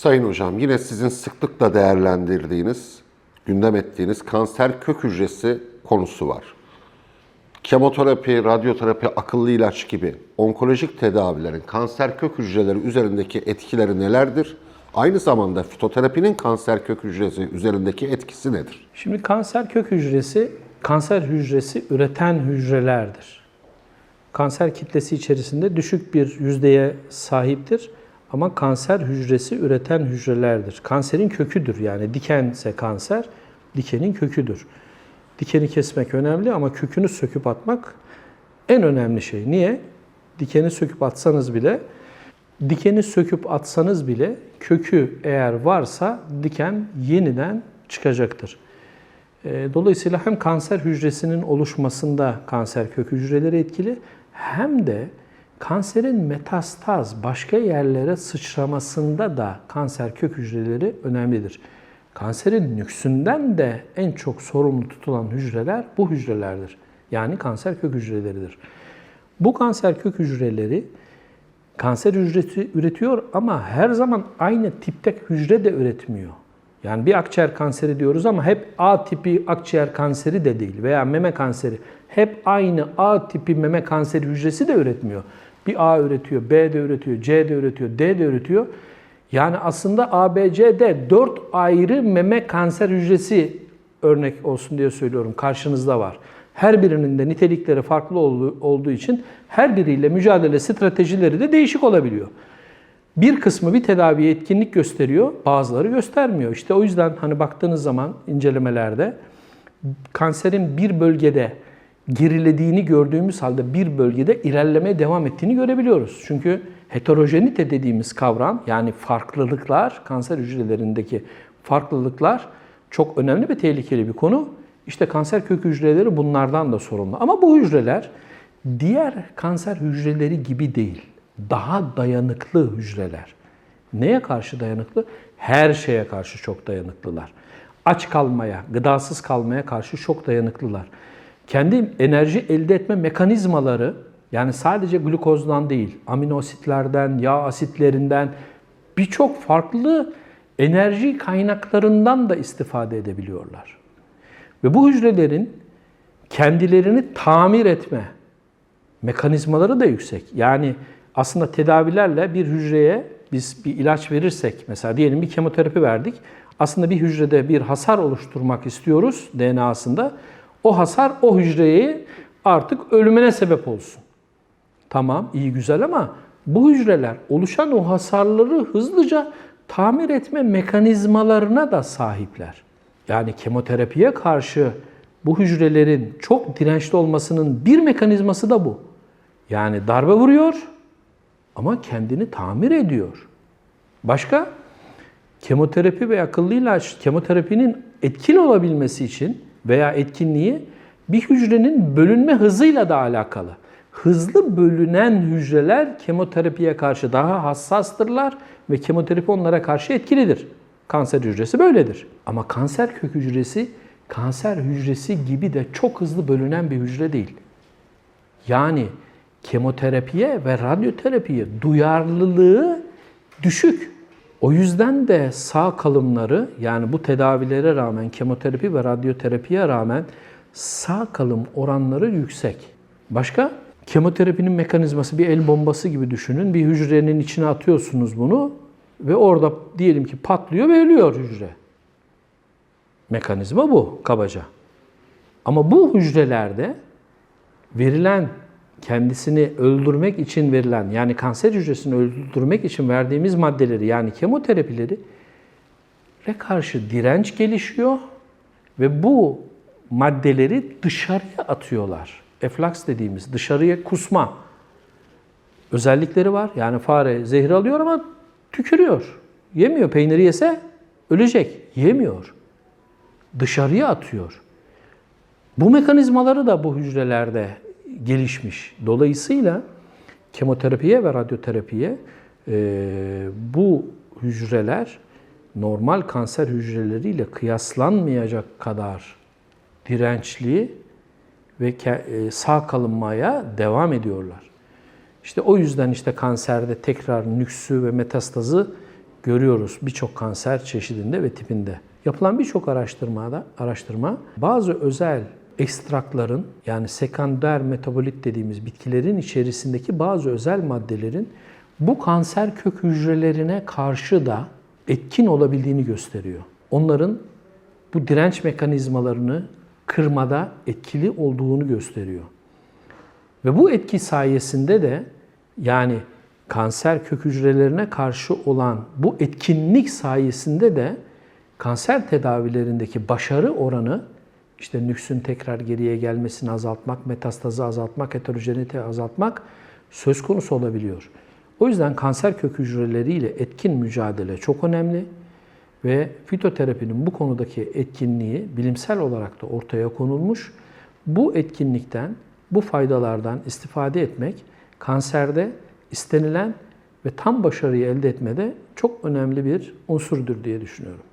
Sayın Hocam yine sizin sıklıkla değerlendirdiğiniz, gündem ettiğiniz kanser kök hücresi konusu var. Kemoterapi, radyoterapi, akıllı ilaç gibi onkolojik tedavilerin kanser kök hücreleri üzerindeki etkileri nelerdir? Aynı zamanda fitoterapinin kanser kök hücresi üzerindeki etkisi nedir? Şimdi kanser kök hücresi, kanser hücresi üreten hücrelerdir. Kanser kitlesi içerisinde düşük bir yüzdeye sahiptir ama kanser hücresi üreten hücrelerdir. Kanserin köküdür yani dikense kanser, dikenin köküdür. Dikeni kesmek önemli ama kökünü söküp atmak en önemli şey. Niye? Dikeni söküp atsanız bile, dikeni söküp atsanız bile kökü eğer varsa diken yeniden çıkacaktır. E, Dolayısıyla hem kanser hücresinin oluşmasında kanser kök hücreleri etkili hem de kanserin metastaz başka yerlere sıçramasında da kanser kök hücreleri önemlidir. Kanserin nüksünden de en çok sorumlu tutulan hücreler bu hücrelerdir. Yani kanser kök hücreleridir. Bu kanser kök hücreleri kanser hücresi üretiyor ama her zaman aynı tipte hücre de üretmiyor. Yani bir akciğer kanseri diyoruz ama hep A tipi akciğer kanseri de değil veya meme kanseri. Hep aynı A tipi meme kanseri hücresi de üretmiyor. Bir A üretiyor, B de üretiyor, C de üretiyor, D de üretiyor. Yani aslında A, B, C, D 4 ayrı meme kanser hücresi örnek olsun diye söylüyorum karşınızda var. Her birinin de nitelikleri farklı olduğu için her biriyle mücadele stratejileri de değişik olabiliyor. Bir kısmı bir tedaviye etkinlik gösteriyor, bazıları göstermiyor. İşte o yüzden hani baktığınız zaman incelemelerde kanserin bir bölgede gerilediğini gördüğümüz halde bir bölgede ilerlemeye devam ettiğini görebiliyoruz. Çünkü heterojenite dediğimiz kavram yani farklılıklar, kanser hücrelerindeki farklılıklar çok önemli ve tehlikeli bir konu. İşte kanser kök hücreleri bunlardan da sorumlu. Ama bu hücreler diğer kanser hücreleri gibi değil. Daha dayanıklı hücreler. Neye karşı dayanıklı? Her şeye karşı çok dayanıklılar. Aç kalmaya, gıdasız kalmaya karşı çok dayanıklılar. Kendi enerji elde etme mekanizmaları yani sadece glukozdan değil, amino asitlerden, yağ asitlerinden birçok farklı enerji kaynaklarından da istifade edebiliyorlar. Ve bu hücrelerin kendilerini tamir etme mekanizmaları da yüksek. Yani aslında tedavilerle bir hücreye biz bir ilaç verirsek, mesela diyelim bir kemoterapi verdik. Aslında bir hücrede bir hasar oluşturmak istiyoruz DNA'sında. O hasar o hücreyi artık ölümüne sebep olsun. Tamam, iyi güzel ama bu hücreler oluşan o hasarları hızlıca tamir etme mekanizmalarına da sahipler. Yani kemoterapiye karşı bu hücrelerin çok dirençli olmasının bir mekanizması da bu. Yani darbe vuruyor ama kendini tamir ediyor. Başka? Kemoterapi ve akıllı ilaç, kemoterapinin etkili olabilmesi için veya etkinliği bir hücrenin bölünme hızıyla da alakalı. Hızlı bölünen hücreler kemoterapiye karşı daha hassastırlar ve kemoterapi onlara karşı etkilidir. Kanser hücresi böyledir. Ama kanser kök hücresi kanser hücresi gibi de çok hızlı bölünen bir hücre değil. Yani kemoterapiye ve radyoterapiye duyarlılığı düşük. O yüzden de sağ kalımları yani bu tedavilere rağmen kemoterapi ve radyoterapiye rağmen sağ kalım oranları yüksek. Başka? Kemoterapinin mekanizması bir el bombası gibi düşünün. Bir hücrenin içine atıyorsunuz bunu ve orada diyelim ki patlıyor ve ölüyor hücre. Mekanizma bu kabaca. Ama bu hücrelerde verilen kendisini öldürmek için verilen yani kanser hücresini öldürmek için verdiğimiz maddeleri yani kemoterapileri ve karşı direnç gelişiyor ve bu maddeleri dışarıya atıyorlar. Eflaks dediğimiz dışarıya kusma özellikleri var. Yani fare zehri alıyor ama tükürüyor. Yemiyor. Peyniri yese ölecek. Yemiyor. Dışarıya atıyor. Bu mekanizmaları da bu hücrelerde gelişmiş. Dolayısıyla kemoterapiye ve radyoterapiye e, bu hücreler normal kanser hücreleriyle kıyaslanmayacak kadar dirençli ve e, sağ kalınmaya devam ediyorlar. İşte o yüzden işte kanserde tekrar nüksü ve metastazı görüyoruz birçok kanser çeşidinde ve tipinde. Yapılan birçok araştırmada araştırma bazı özel ekstrakların yani sekonder metabolit dediğimiz bitkilerin içerisindeki bazı özel maddelerin bu kanser kök hücrelerine karşı da etkin olabildiğini gösteriyor. Onların bu direnç mekanizmalarını kırmada etkili olduğunu gösteriyor. Ve bu etki sayesinde de yani kanser kök hücrelerine karşı olan bu etkinlik sayesinde de kanser tedavilerindeki başarı oranı işte nüksün tekrar geriye gelmesini azaltmak, metastazı azaltmak, heterojenite azaltmak söz konusu olabiliyor. O yüzden kanser kök hücreleriyle etkin mücadele çok önemli ve fitoterapinin bu konudaki etkinliği bilimsel olarak da ortaya konulmuş. Bu etkinlikten, bu faydalardan istifade etmek kanserde istenilen ve tam başarıyı elde etmede çok önemli bir unsurdur diye düşünüyorum.